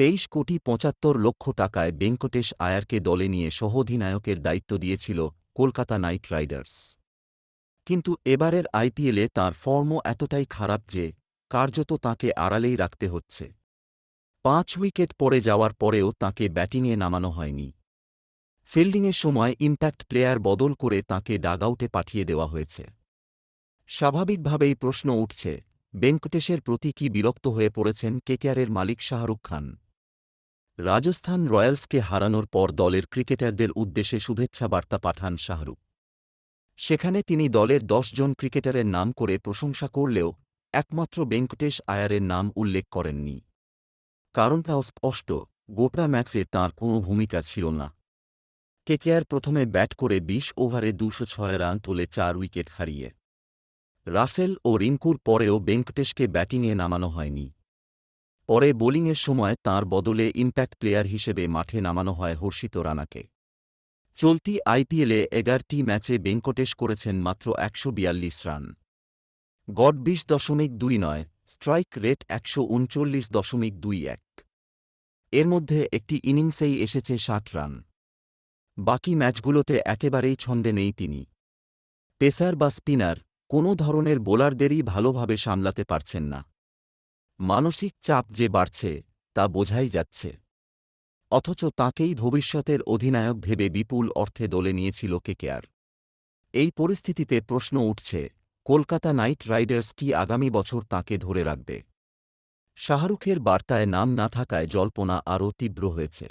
তেইশ কোটি পঁচাত্তর লক্ষ টাকায় বেঙ্কটেশ আয়ারকে দলে নিয়ে সহ-অধিনায়কের দায়িত্ব দিয়েছিল কলকাতা নাইট রাইডার্স। কিন্তু এবারের আইপিএলে তাঁর ফর্মও এতটাই খারাপ যে কার্যত তাঁকে আড়ালেই রাখতে হচ্ছে। পাঁচ উইকেট পড়ে যাওয়ার পরেও তাঁকে ব্যাটিংয়ে নামানো হয়নি। ফিল্ডিংয়ের সময় ইম্প্যাক্ট প্লেয়ার বদল করে তাঁকে ডাগআউটে পাঠিয়ে দেওয়া হয়েছে। স্বাভাবিকভাবেই প্রশ্ন উঠছে বেঙ্কটেশের প্রতি কি বিরক্ত হয়ে পড়েছেন কেকেআরের মালিক শাহরুখ খান? রাজস্থান রয়্যালসকে হারানোর পর দলের ক্রিকেটারদের উদ্দেশ্যে শুভেচ্ছা বার্তা পাঠান শাহরুখ। সেখানে তিনি দলের জন ক্রিকেটারের নাম করে প্রশংসা করলেও একমাত্র বেঙ্কটেশ আয়ারের নাম উল্লেখ করেননি। কারণটাও স্পষ্ট গোটা ম্যাচে তাঁর কোনো ভূমিকা ছিল না। কেকেআর প্রথমে ব্যাট করে ২০ ওভারে দুশো ছয় রান তোলে চার উইকেট হারিয়ে। রাসেল ও রিঙ্কুর পরেও বেঙ্কটেশকে ব্যাটিংয়ে নামানো হয়নি। পরে বোলিংয়ের সময় তাঁর বদলে ইম্প্যাক্ট প্লেয়ার হিসেবে মাঠে নামানো হয় হর্ষিত রানাকে। চলতি আইপিএলে এগারটি ম্যাচে বেঙ্কটেশ করেছেন মাত্র একশো বিয়াল্লিশ রান। গড় বিশ দশমিক দুই নয়, স্ট্রাইক রেট একশো উনচল্লিশ দশমিক দুই এক। এর মধ্যে একটি ইনিংসেই এসেছে ষাট রান। বাকি ম্যাচগুলোতে একেবারেই ছন্দে নেই তিনি। পেসার বা স্পিনার কোনো ধরনের বোলারদেরই ভালোভাবে সামলাতে পারছেন না। মানসিক চাপ যে বাড়ছে, তা বোঝাই যাচ্ছে। অথচ তাঁকেই ভবিষ্যতের অধিনায়ক ভেবে বিপুল অর্থে দলে নিয়েছিল কেকেআর এই পরিস্থিতিতে প্রশ্ন উঠছে, কলকাতা নাইট রাইডার্স কি আগামী বছর তাঁকে ধরে রাখবে? শাহরুখের বার্তায় নাম না থাকায় জল্পনা আরও তীব্র হয়েছে।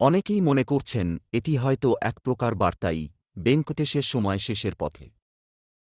অনেকেই মনে করছেন, এটি হয়তো এক প্রকার বার্তাই, বেঙ্কটেশের সময় শেষের পথে।